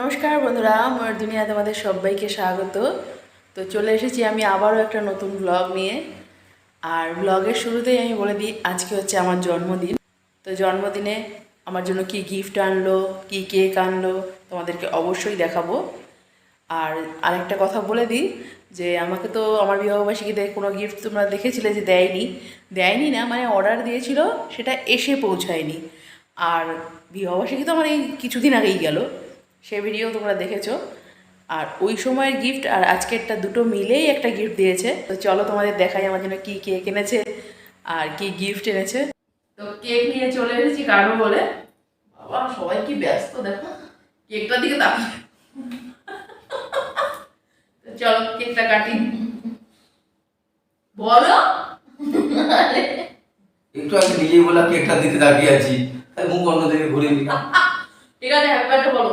নমস্কার বন্ধুরা, আমার দুনিয়া তোমাদের সবাইকে স্বাগত। তো চলে এসেছি আমি আবারও একটা নতুন ব্লগ নিয়ে। আর ব্লগের শুরুতেই আমি বলে দিই, আজকে হচ্ছে আমার জন্মদিন। তো জন্মদিনে আমার জন্য কি গিফট আনলো, কি কেক আনলো, তোমাদেরকে অবশ্যই দেখাবো। আর আরেকটা কথা বলে দিই, যে আমাকে তো আমার বিবাহবার্ষিকীতে কোনো গিফট তোমরা দেখেছিলে যে দেয়নি। দেয়নি না মানে অর্ডার দিয়েছিল, সেটা এসে পৌঁছায়নি। আর বিবাহবার্ষিকী তো আমার এই কিছুদিন আগেই গেল। সে ভিডিও তোমরা দেখেছ। আর ওই সময়ের গিফট আর আজকেরটা দুটো মিলেই একটা গিফট দিয়েছে। তো চলো তোমাদের দেখাই আমার জন্য কী কেক এনেছে আর কি গিফট এনেছে। তো কেক নিয়ে চলে এসেছি কারও বলে। বাবা সবাই কি ব্যস্ত দেখো। কেকটার দিকে তাকিয়ে। তো চলো কেকটা কাটি। বলো। একটু আগে নিজেই বললাম কেকটা দিতে দাঁড়িয়ে আছি। তাই মুখ অন্য দিকে ঘুরে নিলাম। ঠিক আছে হ্যাপি বার্থডে বলো।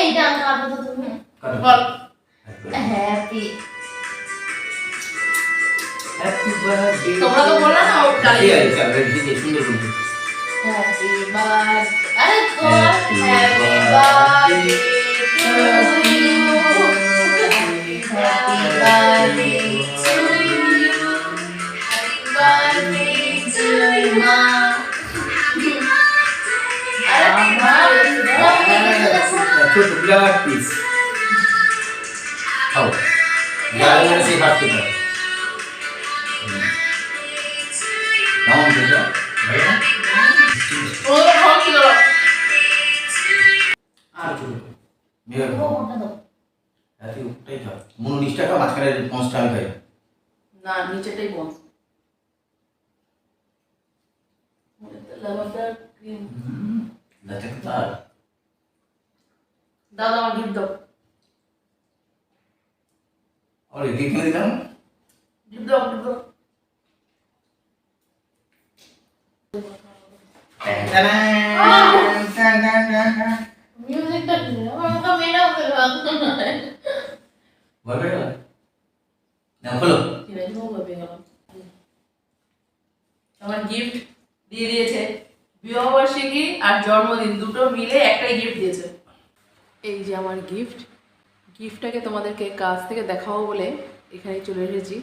এই না কাটো তো তুমি কাটো। বল হ্যাপি Happy birthday তোমরা তো বললে না, ও দাঁড়িয়ে দাঁড়িয়ে আছে, আমরা ঠিক আছে, সুন্দর বলছি। হ্যাপি বার্থডে আরে তোমার Happy happy birthday birthday to you happy birthday কি করো আর ছোট। মেয়ে খাও। রাতে ওটাই খাও। মনে নিষ্ঠা খাও, মাঝখানে পঞ্চটা আমি খাই। না নিচেটাই ক্রিম আর। দাও দাও আমার গিফট দাও। আর কিনে দিলাম। গিফট দাও গিফট দাও। মিউজিকটা আমাকে বলবে না? না, আমার গিফট দিয়ে দিয়েছে বিবাহবার্ষিকী আর জন্মদিন দুটো মিলে একটাই গিফট দিয়েছে। এই যে আমার গিফট গিফটটাকে তোমাদেরকে কাছ থেকে দেখাও বলে এখানে চলে এসেছি।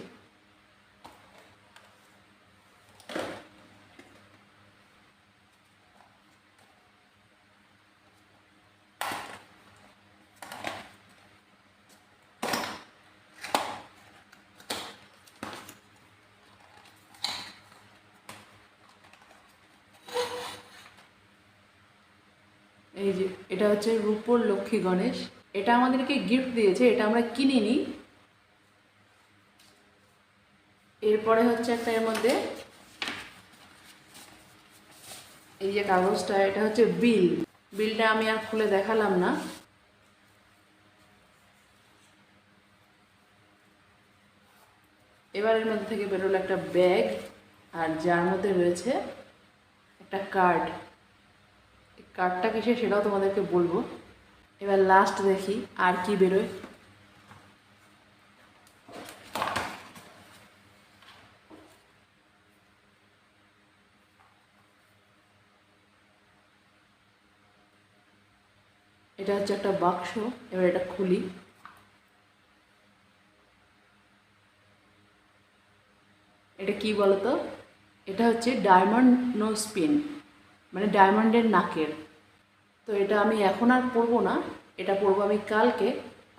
এই যে, এটা হচ্ছে রূপোর লক্ষ্মী গণেশ। এটা আমাদেরকে গিফট দিয়েছে, এটা আমরা কিনিনি। এরপরে হচ্ছে একটা এর মধ্যে, এই যে কাগজটা, এটা হচ্ছে বিল। বিলটা আমি আর খুলে দেখালাম না। এবার এর মধ্যে থেকে বেরোলো একটা ব্যাগ, আর যার মধ্যে রয়েছে একটা কার্ড কার্ডটা কিসে সেটাও তোমাদেরকে বলব। এবার লাস্ট দেখি আর কি বেরোয়। এটা হচ্ছে একটা বাক্স, এবার এটা খুলি। এটা কি বলতো? এটা হচ্ছে ডায়মন্ড নো স্পিন মানে ডায়মন্ডের নাকের। তো এটা আমি এখন আর পরবো না, এটা পরবো আমি কালকে,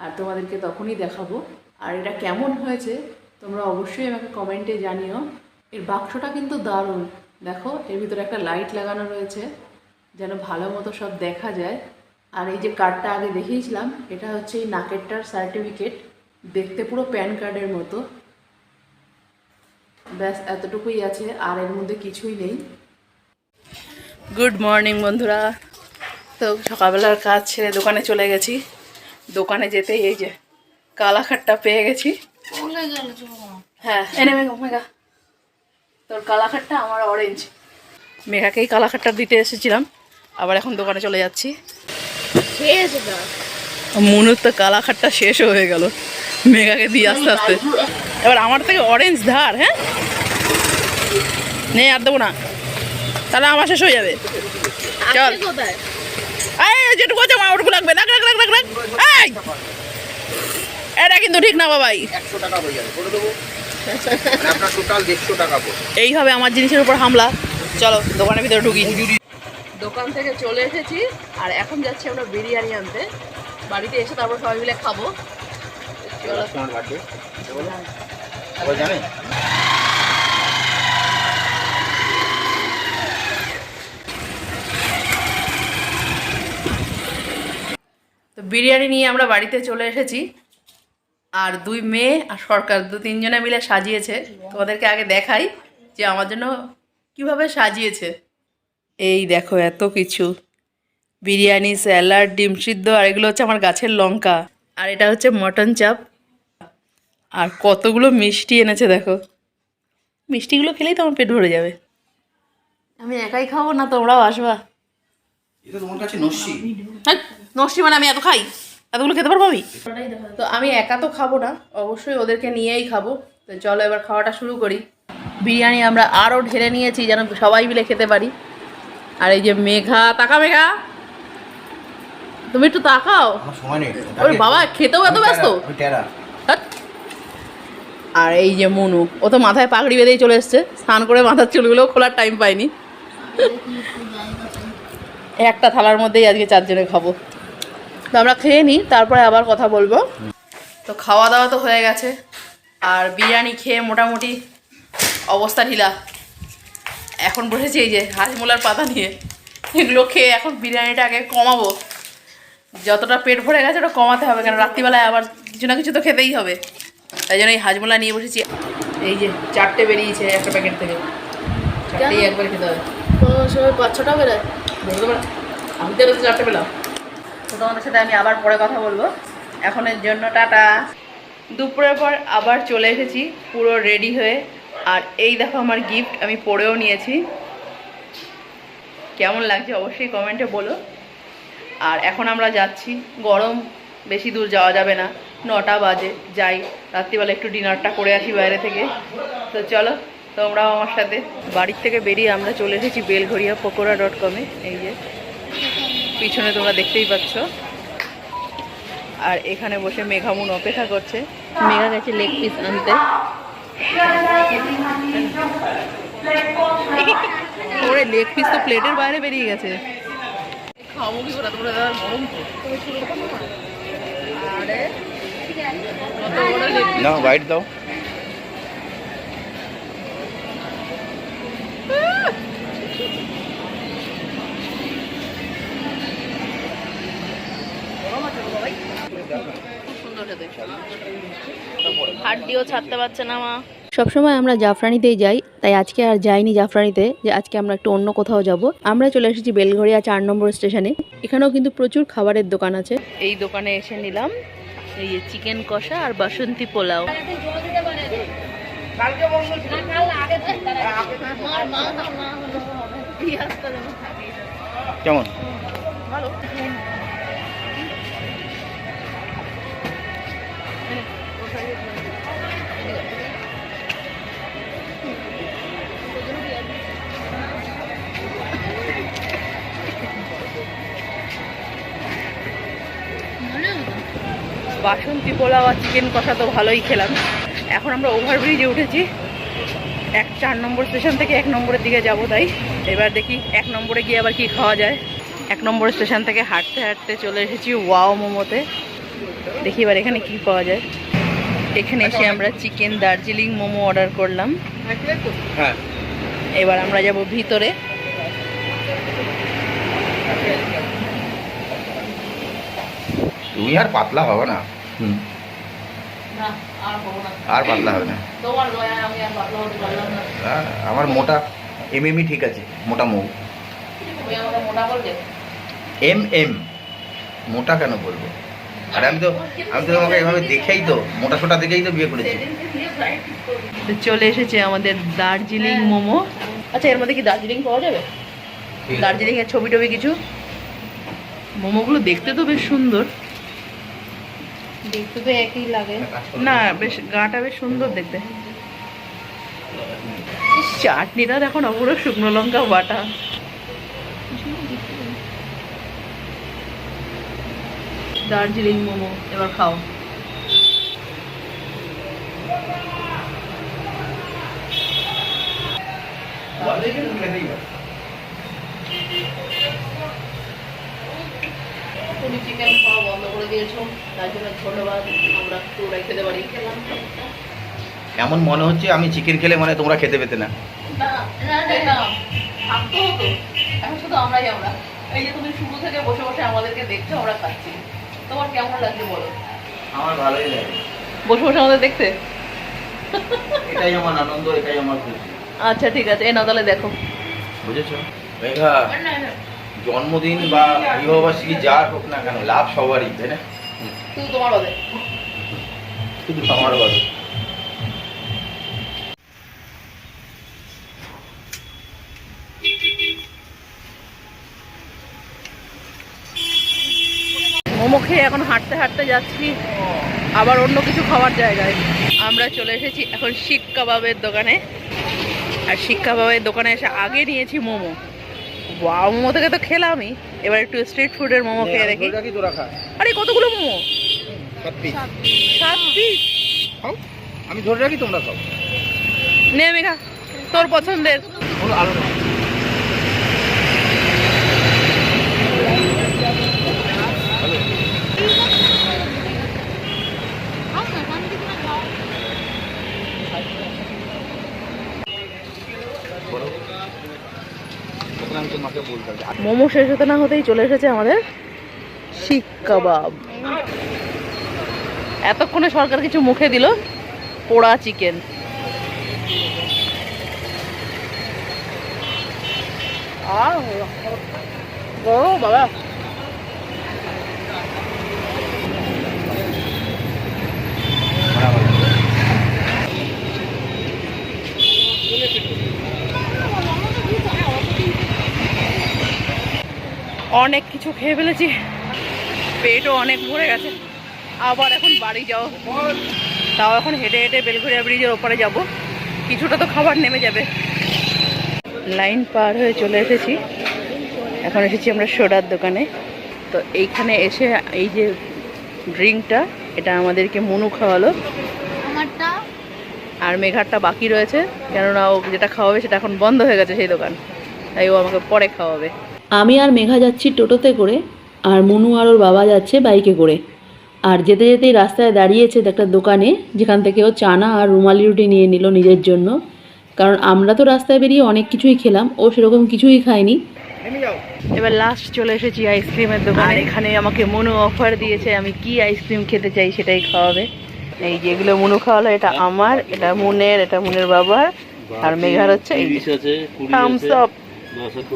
আর তোমাদেরকে তখনই দেখাবো। আর এটা কেমন হয়েছে, তোমরা অবশ্যই আমাকে কমেন্টে জানিও। এর বাক্সটা কিন্তু দারুণ। দেখো, এর ভিতরে একটা লাইট লাগানো রয়েছে, যেন ভালো মতো সব দেখা যায়। আর এই যে কার্ডটা আগে দেখিয়েছিলাম, এটা হচ্ছে এই নাকেরটার সার্টিফিকেট দেখতে পুরো প্যান কার্ডের মতো। ব্যাস, এতটুকুই আছে, আর এর মধ্যে কিছুই নেই। গুড মর্নিং বন্ধুরা। তো সকালবেলার কাজ ছেড়ে দোকানে চলে গেছি। দোকানে যেতেই এই যে কালাখাটটা পেয়ে গেছি। হ্যাঁ মেঘা তোর কালাখাটটা আমার অরেঞ্জ মেঘাকেই কালাখাটটা দিতে এসেছিলাম। আবার এখন দোকানে চলে যাচ্ছি। মনুর তো কালাখাটটা শেষ হয়ে গেল। মেঘাকে দিয়ে আস্তে আস্তে। এবার আমার থেকে অরেঞ্জ ধার হ্যাঁ? নেই আর দেবো না। তাহলে আমার শেষ হয়ে যাবে। চল। আরে যেটুকু আছে আমার ওটুকু লাগবে। রাখ রাখ রাখ রাখ রাখ। এই! এটা কিন্তু ঠিক না বাবাই। একশো টাকা হয়ে যাবে করে দেবো। মানে আপনার টোটাল দেড়শো টাকা পড়বে। এই আমার জিনিসের উপর হামলা। চলো দোকানের ভিতরে ঢুকি। দোকান থেকে চলে এসেছি আর এখন যাচ্ছি আমরা বিরিয়ানি আনতে। বাড়িতে এসে তারপর সবাই মিলে খাব। চলো তোমার বার্থডে সবাই জানে তো বিরিয়ানি নিয়ে আমরা বাড়িতে চলে এসেছি। আর দুই মেয়ে আর সরকার, দু তিনজনে মিলে সাজিয়েছে। তোমাদেরকে আগে দেখাই যে আমার জন্য কীভাবে সাজিয়েছে। এই দেখো এত কিছু। বিরিয়ানি, স্যালাড, ডিম সিদ্ধ, আর এগুলো হচ্ছে আমার গাছের লঙ্কা। আর এটা হচ্ছে মটন চাপ। আর কতগুলো মিষ্টি এনেছে দেখো। মিষ্টিগুলো খেলেই তো আমার পেট ভরে যাবে। আমি একাই খাব না, তোমরাও আসবা। এটা তোমার কাছে নস্যি। হ্যাঁ মানে আমি এত খাই এতগুলো খেতে পারব আমি? তো আমি একা তো খাব না অবশ্যই ওদেরকে নিয়েই খাব। তো চলো এবার খাওয়াটা শুরু করি। বিরিয়ানি আমরা আরও ঢেলে নিয়েছি যেন সবাই মিলে খেতে পারি। আর এই যে মেঘা তাকা মেঘা। তুমি একটু তাকাও। ওরে বাবা খেতেও এত ব্যস্ত। আমি আর এই যে মনু ও তো মাথায় পাগড়ি বেঁধেই চলে এসছে। স্নান করে মাথার চুলগুলো খোলার টাইম পাইনি একটা থালার মধ্যেই আজকে চারজনে খাব। তো আমরা খেয়ে নিই তারপরে আবার কথা বলব। তো খাওয়া দাওয়া তো হয়ে গেছে আর বিরিয়ানি খেয়ে মোটামুটি অবস্থা ঢিলা। এখন বসেছি এই যে হাজমোলার পাতা নিয়ে এগুলো খেয়ে এখন বিরিয়ানিটা আগে কমাবো। যতটা পেট ভরে গেছে ওটা কমাতে হবে কেন রাত্রিবেলায় আবার কিছু না কিছু তো খেতেই হবে। তাই জন্য এই হাজমোলা নিয়ে বসেছি। এই যে চারটে বেরিয়েছে একটা প্যাকেট থেকে। চারটেই একবার খেতে হবে। সময় পাঁচ ছটা বেরোয়? আমি তো চারটে পেলাম তো তোমাদের সাথে আমি আবার পরে কথা বলব। এখনের জন্য টাটা। দুপুরের পর আবার চলে এসেছি, পুরো রেডি হয়ে। আর এই দেখো আমার গিফট আমি পরেও নিয়েছি। কেমন লাগছে অবশ্যই কমেন্টে বলো। আর এখন আমরা যাচ্ছি, গরম বেশি দূর যাওয়া যাবে না। নটা বাজে, যাই, রাত্রিবেলা একটু ডিনারটা করে আসি বাইরে থেকে। তো চলো। তোমরাও আমার সাথে। বাড়ির থেকে বেরিয়ে আমরা চলে এসেছি বেলঘরিয়া পকোড়া ডট কমে এই যে পিছনে তোমরা দেখতেই পাচ্ছ। আর এখানে বসে মেঘামুন অপেক্ষা করছে। মেঘা গেছে লেগ পিস আনতে। ওরে লেগ পিস তো প্লেটের বাইরে বেরিয়ে গেছে। খাব কি করে? তোমরা গরম না হোয়াইট দাও। হাড্ডিও ছাড়তে পারছে না মা। সবসময় আমরা জাফরানিতেই যাই তাই আজকে আর যাইনি জাফরানিতে যে আজকে আমরা একটু অন্য কোথাও যাব। আমরা চলে এসেছি বেলঘরিয়া চার নম্বর স্টেশনে। এখানেও কিন্তু প্রচুর খাবারের দোকান আছে। এই দোকানে এসে নিলাম এই চিকেন কষা আর বাসন্তী পোলাও। কেমন? ভালো। বাসন্তী পোলাও আর চিকেন কষা তো ভালোই খেলাম। এখন আমরা ওভারব্রিজে উঠেছি। এক চার নম্বর স্টেশন থেকে এক নম্বরের দিকে যাব তাই। এবার দেখি এক নম্বরে গিয়ে আবার কি খাওয়া যায়। এক নম্বর স্টেশন থেকে হাঁটতে হাঁটতে চলে এসেছি ওয়াও মোমোতে। দেখি এবার এখানে কি পাওয়া যায়। এখানে এসে আমরা চিকেন দার্জিলিং মোমো অর্ডার করলাম। হ্যাঁ। এবার আমরা যাব ভিতরে। তুমি আর পাতলা হবে না। হুম। আর পাতলা হবে না। হ্যাঁ, আমার মোটা এম এমই ঠিক আছে মোটা মৌ। এম এম মোটা কেন বলব? আর আমি তো আমি তো তোমাকে এভাবে দেখেই তো মোটা সোটা দেখেই তো বিয়ে করেছি। তো চলে এসেছে আমাদের দার্জিলিং মোমো। আচ্ছা এর মধ্যে কি দার্জিলিং পাওয়া যাবে? দার্জিলিং এর ছবি টবি কিছু? মোমোগুলো দেখতে তো বেশ সুন্দর। দেখতে তো একই লাগে। না বেশ গাটা বেশ সুন্দর দেখতে। চাটনিটা দেখো না পুরো শুকনো লঙ্কা বাটা। দার্জিলিং মোমো এবার খাও। তুমি চিকেন খাওয়া বন্ধ করে দিয়েছ তার জন্য ধন্যবাদ আমরা পুরোটাই খেতে পারি। এমন মনে হচ্ছে আমি চিকেন খেলে মানে তোমরা খেতে পেতে না। খেতাম। থাকতো হতো। এখন শুধু আমরাই আমরা। এই যে তুমি শুরু থেকে বসে বসে আমাদেরকে দেখছ আমরা খাচ্ছি। তোমার কেমন লাগছে বলো? আমার ভালোই লাগে। বসে বসে আমাদের দেখতে? এটাই আমার আনন্দ এটাই আমার খুশি। আচ্ছা ঠিক আছে। এ না তাহলে দেখো। বুঝেছ? মেঘা জন্মদিন বা বিবাহবার্ষিকী যা হোক না কেন লাভ সবারই তাই না? শুধু তোমার বাদে। শুধু আমার বাদে। মোমো খেয়ে এখন হাঁটতে হাঁটতে যাচ্ছি আবার অন্য কিছু খাওয়ার জায়গায়। আমরা চলে এসেছি এখন শিক কাবাবের দোকানে। আর শিক কাবাবের দোকানে এসে আগে নিয়েছি মোমো। ওয়াও মোমো থেকে তো খেলামই। এবার একটু স্ট্রিট ফুডের মোমো খেয়ে দেখি। আরে কতগুলো মোমো? সাত পিস সাত পিস আমি ধরে রাখি তোমরা খাও। নে মেঘা তোর পছন্দের কোনো আলো নেই। বলো। তখন আমি তোমাকে বলতে হবে, মোমো শেষ হতে না হতেই চলে এসেছে আমাদের শিক কাবাব। এতক্ষণে সরকার কিছু মুখে দিল পোড়া চিকেন। বাবা। অনেক কিছু খেয়ে ফেলেছি। পেটও অনেক ভরে গেছে। আবার এখন বাড়ি যাও তাও এখন হেঁটে হেঁটে বেলঘরিয়া ব্রিজের ওপরে যাব। কিছুটা তো খাবার নেমে যাবে। লাইন পার হয়ে চলে এসেছি। এখন এসেছি আমরা সোডার দোকানে। তো এইখানে এসে এই যে ড্রিঙ্কটা এটা আমাদেরকে মনু খাওয়ালো। আর মেঘারটা বাকি রয়েছে। কেননা ও যেটা খাওয়াবে সেটা এখন বন্ধ হয়ে গেছে সেই দোকান। তাই ও আমাকে পরে খাওয়াবে। আমি আর মেঘা যাচ্ছি টোটোতে করে আর মনু আর ওর বাবা যাচ্ছে বাইকে করে। আর যেতে যেতেই রাস্তায় দাঁড়িয়েছে একটা দোকানে যেখান থেকে ও চানা আর রুমালি রুটি নিয়ে নিল নিজের জন্য। কারণ আমরা তো রাস্তায় বেরিয়ে অনেক কিছুই খেলাম ও সেরকম কিছুই খায়নি। এবার লাস্ট চলে এসেছি আইসক্রিমের দোকানে। এখানে আমাকে মনু অফার দিয়েছে আমি কি আইসক্রিম খেতে চাই সেটাই খাওয়াবে। এই যেগুলো মনু খাওয়ালো এটা আমার এটা মুনের এটা মুনের বাবার আর মেঘার হচ্ছে এই থামস আপ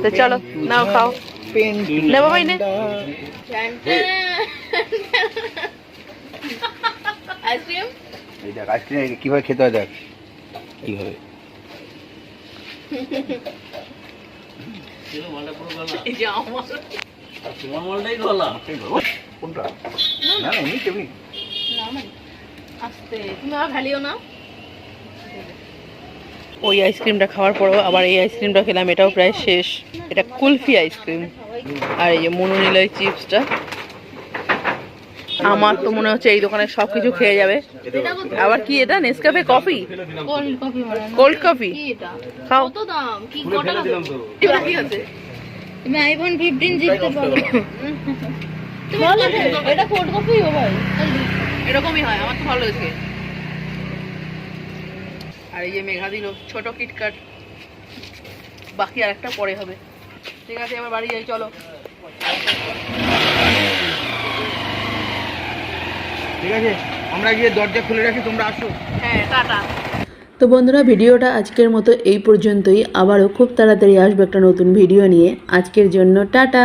তো চলো নাও খাও। নে বাবাই নে। আইসক্রিম? কীভাবে খেতে হয় দেখ। আমার। কোনটা? না না আস্তে। তুমি আর ভ্যালিও না ওই আইসক্রিমটা খাওয়ার পরেও আবার এই আইসক্রিমটা খেলাম এটাও প্রায় শেষ। এটা কুলফি আইসক্রিম। আর এই যে মনু নিল চিপসটা। আমার তো মনে হচ্ছে এই দোকানে সব কিছু খেয়ে যাবে। আবার কি এটা? Nescafe coffee cold coffee cold coffee খাও। কত দাম? কি কটা এটা কি আছে? তুমি আইফোন 15 জিততে পারো। বলো এটা কোল্ড কফি ও ভাই এরকমই হয় আমার তো ভালো লেগেছে আর এই যে মেঘা দিল ছোট কিটকাট। বাকি আর একটা পরে হবে। ঠিক আছে এবার বাড়ি যাই চলো। ঠিক আছে আমরা গিয়ে দরজা খুলে রাখি তোমরা আসো। হ্যাঁ টাটা। তো বন্ধুরা ভিডিওটা আজকের মতো এই পর্যন্তই। আবারও খুব তাড়াতাড়ি আসবে একটা নতুন ভিডিও নিয়ে। আজকের জন্য টাটা।